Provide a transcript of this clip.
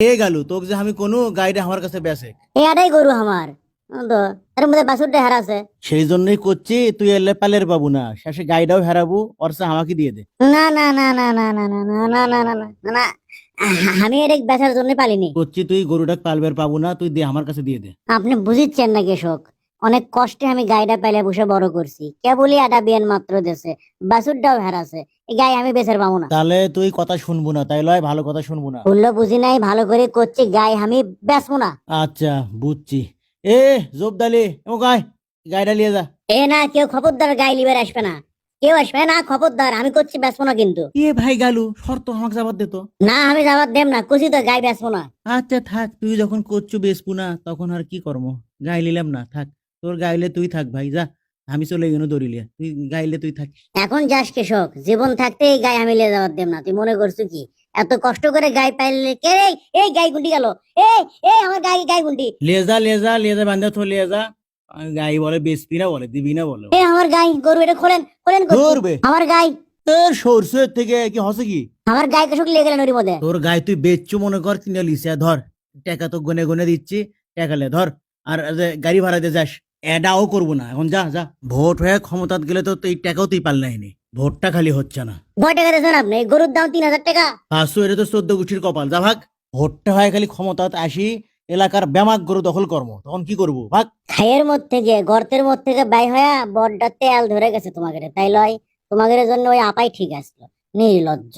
এ গালু তোক যে আমি কোনো গাইডে আমার কাছে বেসে গরু আমার তো এর মধ্যে বাছুরটা হারাছে সেই জন্যই করছি তুই এলে পালের বাবু না শেষে গাইডাও হারাবো ওর সে আমাকে দিয়ে দে না না না না না না না না না না না না না আমি এটা বেচার জন্য পালিনি করছি তুই গরুটা পালবের পাবো না তুই দে আমার কাছে দিয়ে দে আপনি বুঝিচ্ছেন না কৃষক অনেক কষ্টে আমি গাইটা পাইলে বসে বড় করছি। কেবলই আটা বিয়ান মাত্র দেশে বাছুরটাও হারাছে এই গাই আমি বেচার পাবো না। তাহলে তুই কথা শুনব না। তাই লয় ভালো কথা শুনব না। বলল বুঝি নাই ভালো করে করছি গাই আমি বেচবো না। আচ্ছা বুঝছি। এ জোবদালি ও গাই গাইডা নিয়ে যা। এ না কেউ খবরদার গাই লিবার আসবে না। কেউ আসবে না খবরদার আমি করছি বেচবো না কিন্তু। এ ভাই গালু শর্ত আমাকে যাবার দে তো। না আমি যাবার দেব না কুচি তো গাই বেচবো না। আচ্ছা থাক তুই যখন করছু বেসপু না তখন আর কি কর্ম গাই নিলাম না থাক। তোর গাইলে তুই থাক ভাই যা। আমি চলে গেল দৌড়িলে তুই গাইলে তুই থাক এখন যাস কৃষক জীবন থাকতে এই গাই আমি লিয়ে যাবার দেব না। তুই মনে করছ কি? এত কষ্ট করে গাই পাইলে কে রে? এই গাই গুন্ডি গেল। এই এই আমার গাই গাই গুন্ডি। লিয়ে যা লিয়ে যা লিয়ে যা বান্ধা থো লিয়ে যা। আর গাই বলে বেসপি না বলে দিবি না বলে। এই আমার গাই গরু এটা খোলেন খোলেন গরু। আমার গাই। তোর সরষের থেকে কি হসে কি? আমার গাই কৃষক লিয়ে গেলেন ওর মধ্যে। তোর গায়ে তুই বেচছু মনে কর কিনে লিসে ধর। টাকা তো গনে গনে দিচ্ছি টাকা লে ধর। আর যে গাড়ি ভাড়া দিয়ে যাস। এডাও করব না। এখন যা যা। ভোট হয়ে ক্ষমতাত গেলে তো এই টাকাও তুই পাল্লাইনি ভোটটা খালি হচ্ছে না। কয় টাকা দিয়েছেন আপনি এই গরুর দাম তিন হাজার টাকা। পাঁচশো এটা তো চোদ্দ গুছির কপাল। যা ভাগ। ভোটটা হয় খালি ক্ষমতাত আসি এলাকার ব্যামাক গরু দখল কর্ম। তখন কি করব? ভাগ। খাইয়ের মধ্যে থেকে গর্তের মধ্যে থেকে বাই হয়ে বড্ডা তেল ধরে গেছে তোমাকে তাই লয় তোমাদের জন্য ওই আপাই ঠিক আসলো। নির্লজ্জ।